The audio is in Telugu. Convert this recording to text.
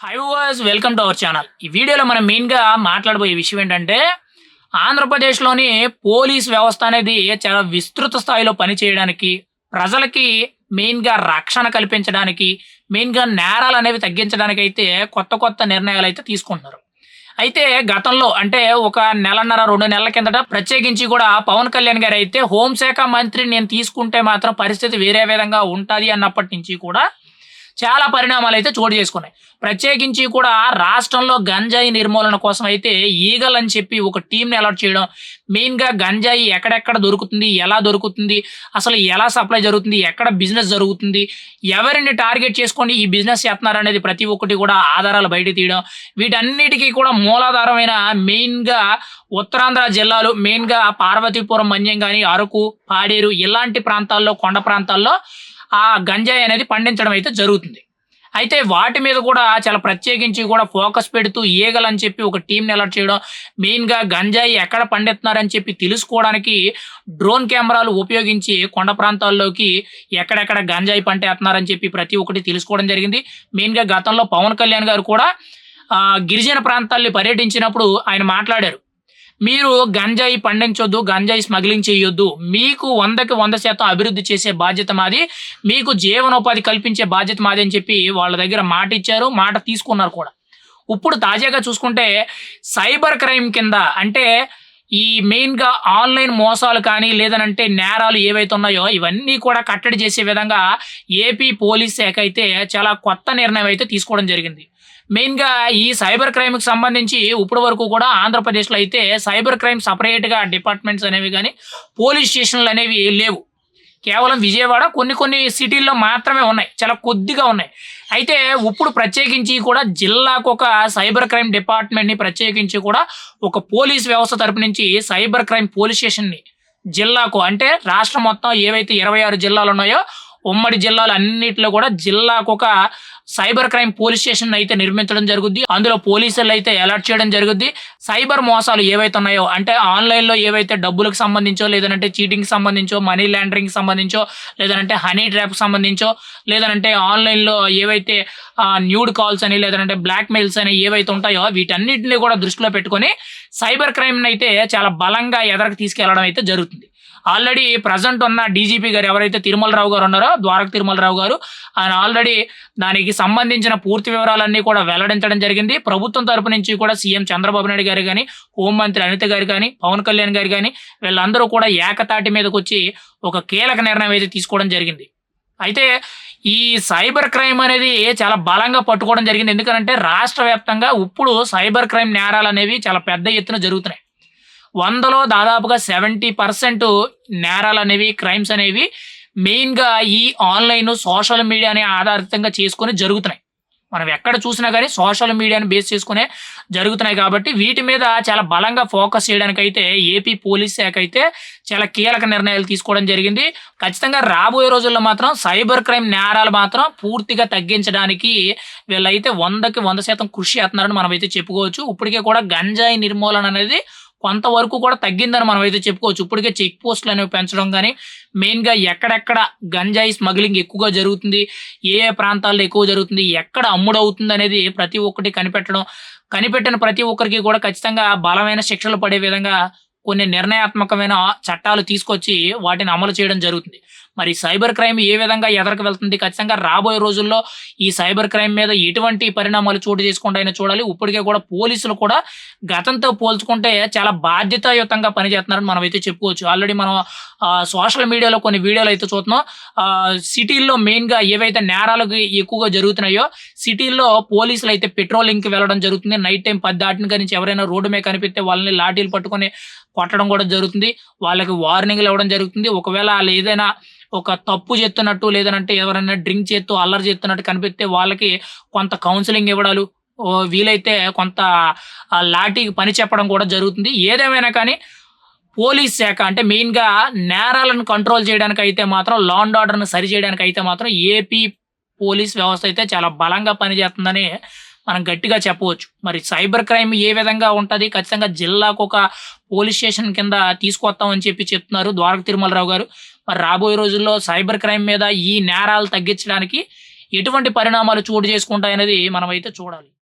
Hi was welcome to our channel ఈ వీడియోలో మనం మెయిన్గా మాట్లాడబోయే విషయం ఏంటంటే ఆంధ్రప్రదేశ్లోని పోలీస్ వ్యవస్థ అనేది చాలా విస్తృత స్థాయిలో పనిచేయడానికి ప్రజలకి మెయిన్గా రక్షణ కల్పించడానికి మెయిన్గా నేరాలు అనేవి తగ్గించడానికి అయితే కొత్త కొత్త నిర్ణయాలు అయితే తీసుకుంటున్నారు. అయితే గతంలో అంటే ఒక నెలన్నర రెండు నెలల కిందట ప్రత్యేకించి కూడా పవన్ కళ్యాణ్ గారు అయితే హోంశాఖ మంత్రి నేను తీసుకుంటే మాత్రం పరిస్థితి వేరే విధంగా ఉంటుంది అన్నప్పటి నుంచి కూడా చాలా పరిణామాలు అయితే చోటు చేసుకున్నాయి. ప్రత్యేకించి కూడా రాష్ట్రంలో గంజాయి నిర్మూలన కోసం అయితే ఈగల్ అని చెప్పి ఒక టీంని అలర్ట్ చేయడం మెయిన్గా గంజాయి ఎక్కడెక్కడ దొరుకుతుంది ఎలా దొరుకుతుంది అసలు ఎలా సప్లై జరుగుతుంది ఎక్కడ బిజినెస్ జరుగుతుంది ఎవరిని టార్గెట్ చేసుకొని ఈ బిజినెస్ చేస్తున్నారు అనేది ప్రతి ఒక్కటి కూడా ఆధారాలు బయట తీయడం వీటన్నిటికీ కూడా మూలాధారమైన మెయిన్గా ఉత్తరాంధ్ర జిల్లాలు మెయిన్గా పార్వతీపురం మన్యం కానీ అరకు పాడేరు ఇలాంటి ప్రాంతాల్లో కొండ ప్రాంతాల్లో ఆ గంజాయి అనేది పండించడం అయితే జరుగుతుంది. అయితే వాటి మీద కూడా చాలా ప్రత్యేకించి కూడా ఫోకస్ పెడుతూ ఈగలని అని చెప్పి ఒక టీంని అలర్ట్ చేయడం మెయిన్గా గంజాయి ఎక్కడ పండిస్తున్నారని చెప్పి తెలుసుకోవడానికి డ్రోన్ కెమెరాలు ఉపయోగించి కొండ ప్రాంతాల్లోకి ఎక్కడెక్కడ గంజాయి పంటేస్తున్నారని చెప్పి ప్రతి ఒక్కటి తెలుసుకోవడం జరిగింది. మెయిన్గా గతంలో పవన్ కళ్యాణ్ గారు కూడా గిరిజన ప్రాంతాల్ని పర్యటించినప్పుడు ఆయన మాట్లాడారు. మీరు గంజాయి పండించొద్దు గంజాయి స్మగ్లింగ్ చేయొద్దు. మీకు వందకి వంద శాతం అభివృద్ధి చేసే బాధ్యత మాది. మీకు జీవనోపాధి కల్పించే బాధ్యత మాది అని చెప్పి వాళ్ళ దగ్గర మాట ఇచ్చారు మాట తీసుకున్నారు కూడా. ఇప్పుడు తాజాగా చూసుకుంటే సైబర్ క్రైమ్ కింద అంటే ఈ మెయిన్గా ఆన్లైన్ మోసాలు కానీ లేదనంటే నేరాలు ఏవైతే ఉన్నాయో ఇవన్నీ కూడా కట్టడి చేసే విధంగా ఏపీ పోలీస్ శాఖ అయితే చాలా కొత్త నిర్ణయం అయితే తీసుకోవడం జరిగింది. మెయిన్గా ఈ సైబర్ క్రైమ్కి సంబంధించి ఇప్పటి వరకు కూడా ఆంధ్రప్రదేశ్లో అయితే సైబర్ క్రైమ్ సపరేట్గా డిపార్ట్మెంట్స్ అనేవి కానీ పోలీస్ స్టేషన్లు అనేవి లేవు. కేవలం విజయవాడ కొన్ని కొన్ని సిటీల్లో మాత్రమే ఉన్నాయి. చాలా కొద్దిగా ఉన్నాయి. అయితే ఇప్పుడు ప్రత్యేకించి కూడా జిల్లాకు ఒక సైబర్ క్రైమ్ డిపార్ట్మెంట్ని ప్రత్యేకించి కూడా ఒక పోలీస్ వ్యవస్థ తరపు నుంచి సైబర్ క్రైమ్ పోలీస్ స్టేషన్ని జిల్లాకు అంటే రాష్ట్రం మొత్తం ఏవైతే ఇరవై ఆరు జిల్లాలు ఉన్నాయో ఉమ్మడి జిల్లాలు అన్నింటిలో కూడా జిల్లాకు ఒక సైబర్ క్రైమ్ పోలీస్ స్టేషన్ అయితే నిర్మించడం జరుగుద్ది. అందులో పోలీసులు అయితే అలర్ట్ చేయడం జరుగుద్ది. సైబర్ మోసాలు ఏవైతే ఉన్నాయో అంటే ఆన్లైన్లో ఏవైతే డబ్బులకు సంబంధించో లేదంటే చీటింగ్ సంబంధించో మనీ లాండరింగ్ సంబంధించో లేదంటే హనీ ట్రాప్ సంబంధించో లేదంటే ఆన్లైన్లో ఏవైతే న్యూడ్ కాల్స్ అని లేదంటే బ్లాక్ మెయిల్స్ అని ఏవైతే ఉంటాయో వీటన్నిటిని కూడా దృష్టిలో పెట్టుకొని సైబర్ క్రైమ్ని అయితే చాలా బలంగా ఎదరకు తీసుకెళ్ళడం అయితే జరుగుతుంది. ఆల్రెడీ ప్రజెంట్ ఉన్న డీజీపీ గారు ఎవరైతే తిరుమలరావు గారు ఉన్నారో ద్వారక తిరుమలరావు గారు ఆయన ఆల్రెడీ దానికి సంబంధించిన పూర్తి వివరాలన్నీ కూడా వెల్లడించడం జరిగింది. ప్రభుత్వం తరపు నుంచి కూడా సీఎం చంద్రబాబు నాయుడు గారు కానీ హోంమంత్రి అనిత గారు కానీ పవన్ కళ్యాణ్ గారు కానీ వీళ్ళందరూ కూడా ఏకతాటి మీదకి వచ్చి ఒక కీలక నిర్ణయం అయితే తీసుకోవడం జరిగింది. అయితే ఈ సైబర్ క్రైమ్ అనేది చాలా బలంగా పట్టుకోవడం జరిగింది. ఎందుకంటే రాష్ట్ర వ్యాప్తంగా ఇప్పుడు సైబర్ క్రైమ్ నేరాలు అనేవి చాలా పెద్ద ఎత్తున జరుగుతున్నాయి. వందలో దాదాపుగా సెవెంటీ పర్సెంట్ నేరాలు అనేవి క్రైమ్స్ అనేవి మెయిన్గా ఈ ఆన్లైన్ సోషల్ మీడియాని ఆధారితంగా చేసుకొని జరుగుతున్నాయి. మనం ఎక్కడ చూసినా కానీ సోషల్ మీడియాని బేస్ చేసుకునే జరుగుతున్నాయి కాబట్టి వీటి మీద చాలా బలంగా ఫోకస్ చేయడానికి అయితే ఏపీ పోలీస్ శాఖ అయితే చాలా కీలక నిర్ణయాలు తీసుకోవడం జరిగింది. ఖచ్చితంగా రాబోయే రోజుల్లో మాత్రం సైబర్ క్రైమ్ నేరాలు మాత్రం పూర్తిగా తగ్గించడానికి వీళ్ళైతే వందకి వంద శాతం కృషి చేస్తున్నారని మనం అయితే చెప్పుకోవచ్చు. ఇప్పటికే కూడా గంజాయి నిర్మూలన అనేది కొంతవరకు కూడా తగ్గిందని మనం అయితే చెప్పుకోవచ్చు. ఇప్పటికే చెక్ పోస్టులు అనేవి పెంచడం కానీ మెయిన్గా ఎక్కడెక్కడ గంజాయి స్మగ్లింగ్ ఎక్కువగా జరుగుతుంది ఏ ఏ ప్రాంతాల్లో ఎక్కువ జరుగుతుంది ఎక్కడ అమ్ముడవుతుంది అనేది ప్రతి ఒక్కటి కనిపెట్టడం కనిపెట్టిన ప్రతి ఒక్కరికి కూడా ఖచ్చితంగా బలమైన శిక్షలు పడే విధంగా కొన్ని నిర్ణయాత్మకమైన చట్టాలు తీసుకొచ్చి వాటిని అమలు చేయడం జరుగుతుంది. మరి సైబర్ క్రైమ్ ఏ విధంగా ఎదరకు వెళ్తుంది? ఖచ్చితంగా రాబోయే రోజుల్లో ఈ సైబర్ క్రైమ్ మీద ఎటువంటి పరిణామాలు చోటు చేసుకుంటాయని చూడాలి. ఇప్పటికే కూడా పోలీసులు కూడా గతంతో పోల్చుకుంటే చాలా బాధ్యతాయుతంగా పనిచేస్తున్నారని మనం అయితే చెప్పుకోవచ్చు. ఆల్రెడీ మనం సోషల్ మీడియాలో కొన్ని వీడియోలు అయితే చూస్తున్నాం. సిటీల్లో మెయిన్గా ఏవైతే నేరాలకు ఎక్కువగా జరుగుతున్నాయో సిటీల్లో పోలీసులు అయితే పెట్రోలింగ్కి వెళ్ళడం జరుగుతుంది. నైట్ టైం పది దాటిన నుంచి ఎవరైనా రోడ్డు మీద కనిపిస్తే వాళ్ళని లాఠీలు పట్టుకొని కొట్టడం కూడా జరుగుతుంది. వాళ్ళకి వార్నింగ్లు ఇవ్వడం జరుగుతుంది. ఒకవేళ వాళ్ళు ఏదైనా ఒక తప్పు చేస్తున్నట్టు లేదంటే ఎవరైనా డ్రింక్ చేస్తూ అల్లరి చేస్తున్నట్టు కనిపిస్తే వాళ్ళకి కొంత కౌన్సిలింగ్ ఇవ్వడాలు వీలైతే కొంత లాఠీకి పని చెప్పడం కూడా జరుగుతుంది. ఏదేమైనా కానీ పోలీస్ శాఖ అంటే మెయిన్గా నేరాలను కంట్రోల్ చేయడానికి అయితే మాత్రం లా అండ్ ఆర్డర్ని సరి చేయడానికి అయితే మాత్రం ఏపీ పోలీస్ వ్యవస్థ అయితే చాలా బలంగా పనిచేస్తుందని మనం గట్టిగా చెప్పవచ్చు. మరి సైబర్ క్రైమ్ ఏ విధంగా ఉంటుంది? ఖచ్చితంగా జిల్లాకు ఒక పోలీస్ స్టేషన్ కింద తీసుకొస్తామని చెప్పి చెప్తున్నారు ద్వారక తిరుమలరావు గారు. మరి రాబోయే రోజుల్లో సైబర్ క్రైమ్ మీద ఈ నేరాలు తగ్గించడానికి ఎటువంటి పరిణామాలు చోటు చేసుకుంటాయనేది మనమైతే చూడాలి.